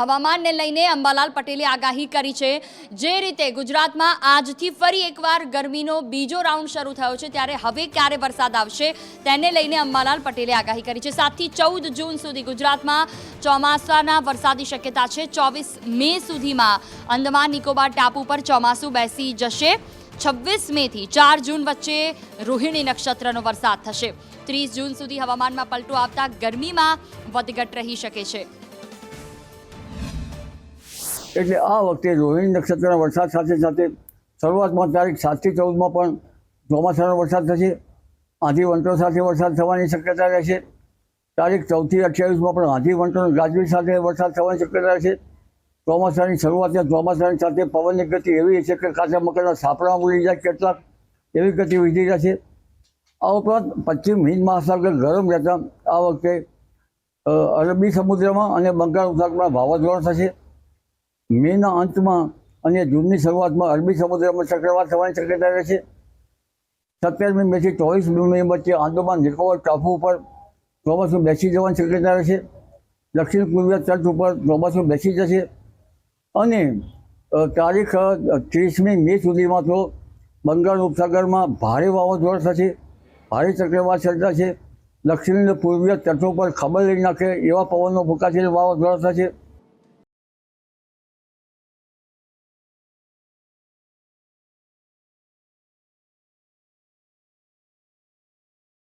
હવામાનને લઈને અંબાલાલ પટેલે આગાહી કરી છે. જે રીતે ગુજરાતમાં આજથી ફરી એકવાર ગરમીનો બીજો રાઉન્ડ શરૂ થયો છે, ત્યારે હવે ક્યારે વરસાદ આવશે તેને લઈને અંબાલાલ પટેલે આગાહી કરી છે. સાતથી ચૌદ જૂન સુધી ગુજરાતમાં ચોમાસાના વરસાદની શક્યતા છે. ચોવીસ મે સુધીમાં અંદમાન નિકોબાર ટાપુ પર ચોમાસું બેસી જશે. છવ્વીસ મેથી ચાર જૂન વચ્ચે રોહિણી નક્ષત્રનો વરસાદ થશે. ત્રીસ જૂન સુધી હવામાનમાં પલટો આવતા ગરમીમાં વધઘટ રહી શકે છે. એટલે આ વખતે રોહિણી નક્ષત્રના વરસાદ સાથે સાથે શરૂઆતમાં તારીખ સાતથી ચૌદમાં પણ ચોમાસાનો વરસાદ થશે. આંધી વંટો સાથે વરસાદ થવાની શક્યતા રહેશે. તારીખ ચૌદથી અઠ્યાવીસમાં પણ આંધી વંટો ગાજવીજ સાથે વરસાદ થવાની શક્યતા રહેશે. ચોમાસાની શરૂઆતમાં ચોમાસાની સાથે પવનની ગતિ એવી છે કે કાચા મકાનના સાપડા ઉડી જાય કેટલાક એવી ગતિ વધી જશે. આ ઉપરાંત પશ્ચિમ હિન્દ મહાસાગર ગરમ રહેતા આ વખતે અરબી સમુદ્રમાં અને બંગાળ ઉપસાગરમાં વાવાઝોડા થશે. મેના અંતમાં અને જૂનની શરૂઆતમાં અરબી સમુદ્રમાં ચક્રવાત થવાની શક્યતા રહેશે સત્યાવીસમી મેથી ચોવીસ મે વચ્ચે આંદોમાન નિકોબાર ટાપુ ઉપર ચોમાસું બેસી જવાની શક્યતા રહેશે દક્ષિણ પૂર્વીય તટ ઉપર ચોમાસું બેસી જશે અને તારીખ ત્રીસમી મે સુધીમાં તો બંગાળ ઉપસાગરમાં ભારે વાવાઝોડા થશે, ભારે ચક્રવાત સર્જાશે. દક્ષિણ પૂર્વીય તટો પર ખબર લઈ નાખે એવા પવનો ફૂંકાશે વાવાઝોડા થશે.